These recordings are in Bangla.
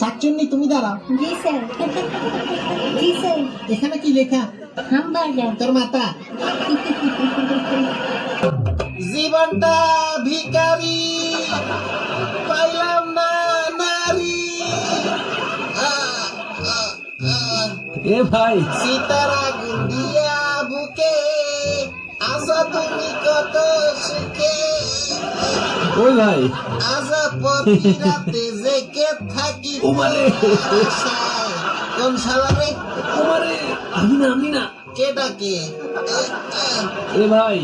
শাকচুন্নি তুমি দাঁড়া জি স্যার। জি স্যার। এখানে কি লেখা? হামবার্গার। তোর মাতা। জীবনটা ভিকারি পাইলাম না নারী। এ ভাই। সীতারা ওই ভাই। আজা রাতে জেগে থাকি ও মানে। কোন শালা রে? আমারে আমি না আমি না। কে? ডাকে এ ভাই।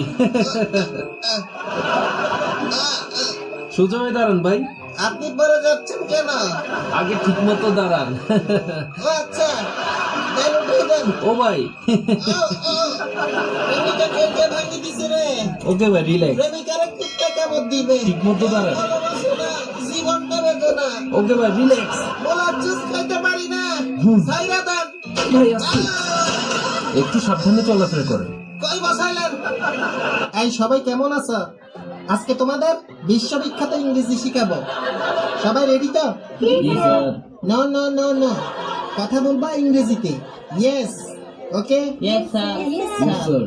সোজা হয়ে দাঁড়ান ভাই। আপনি পরে যাচ্ছেন কেন? আগে ঠিক মতো দাঁড়ান। ও আচ্ছা ও ভাই। ওকে ভাই রিল্যাক্স দিবে? ঠিক মতো দাঁড়ান। ভালোবাসে না, জীবনটা বেদনা ওকে ভাই রিল্যাক্স বলা জুস খাইতে পারি না। সাইরা দেন। ভাই আসছি। একটু সাবধানে চলাফেরা করেন। কই বসাইলেন এই সবাই কেমন আছো? আজকে তোমাদের বিশ্ববিখ্যাত ইংরেজি শিখাবো। সবাই রেডি তো? নো নো নো নো কথা বলবা ইংরেজিতে। ইয়েস ওকে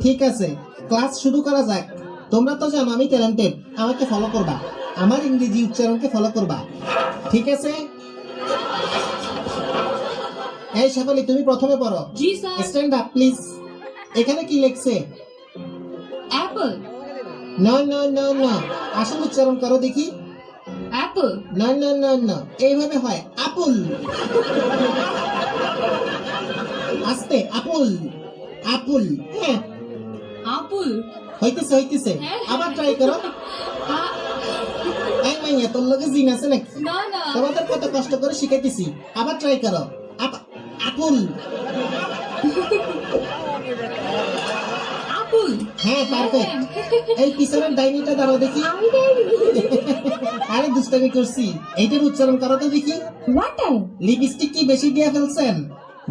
ঠিক আছে। ক্লাস শুরু করা যাক। তোমরা তো জানো আমি ট্যালেন্টেড আমাকে ফলো করবা। আমার ইংরেজি উচ্চারণকে ফলো করবা। ঠিক আছে? এই শেফালি তুমি প্রথমে পড়ো। জি স্যার। স্ট্যান্ড আপ প্লিজ এখানে কি লেখছে? Apple no no no no আসল উচ্চারণ করো দেখি। Apple no no no no এইভাবে হয়। আপুল আস্তে আপুল আপুল হ্যাঁ। আপুল হইতেছে হইতেছে। আবার ট্রাই করো। এই মাইয়া তোর লগে জিন আছে নাকি? তোমাদের কত কষ্ট করে শিখাইতেছি। আবার ট্রাই করো। আপুল আপুল হ্যাঁ পারফেক্ট এই পিছনের ডাইনিটা দাঁড়াও দেখি। আরে দুষ্টামি করছি। এইটার উচ্চারণ করো তো দেখি। ওয়াটার লিপস্টিক কি বেশি দিয়ে ফেলছেন?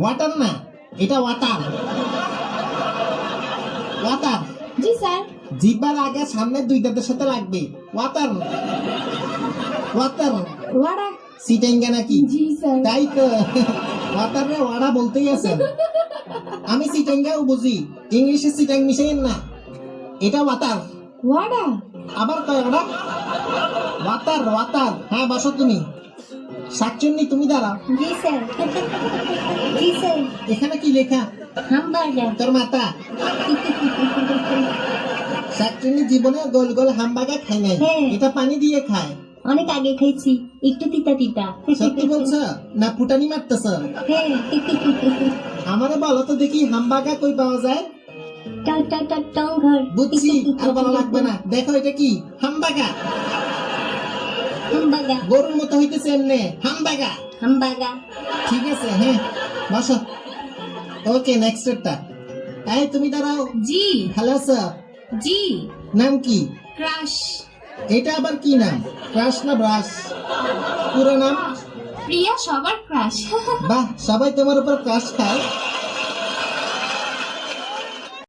ওয়াটার না এটা ওয়াটার ওয়াটার জি স্যার। জিব্বার আগে সামনের দুই দাঁতের সাথে লাগবে। ওয়াটার ওয়াটার ওয়াড়া। সিটেঙ্গা নাকি? জি স্যার। তাই তো। ওয়াটার রে ওয়াড়া বলতেই আছেন। আমি সিটেঙ্গাও বুঝি। ইংলিশে সিটেং না। এটা ওয়াটার। ওয়াড়া? আবার কয় ওটা ওয়াটার ওয়াটার। হ্যাঁ বসো তুমি। শাকচুন্নি তুমি দাঁড়াও। জি স্যার। জি স্যার। এখানে কি লেখা? হামবার্গার তোর মাতা শাকচুন্নি জীবনে গোল গোল হামবাগা খায় নাই। হ্যাঁ। এটা পানি দিয়ে খায়। অনেক আগে খাইছি একটু তিতা তিতা। সত্যি বলছো? না ফুটানি মারতেছ? হ্যাঁ। আমারে বলো তো দেখি হামবাগা কই পাওয়া যায়। বুঝছি আর বলা লাগবে না। দেখো এটা কি? হামবাগা হামবাগা গরুর মতো হইতেছে এমনে। হামবাগা হামবাগা ঠিক আছে হ্যাঁ বসো। ওকে নেক্সট একটা। এই তুমি দাঁড়াও। জি। হ্যালো স্যার জি। নাম কি? ক্রাশ। এটা আবার কি নাম? ক্রাশ না ব্রাশ? পুরো নাম? প্রিয়া সবার ক্রাশ। বাহ সবাই তোমার উপর ক্রাশ খায়।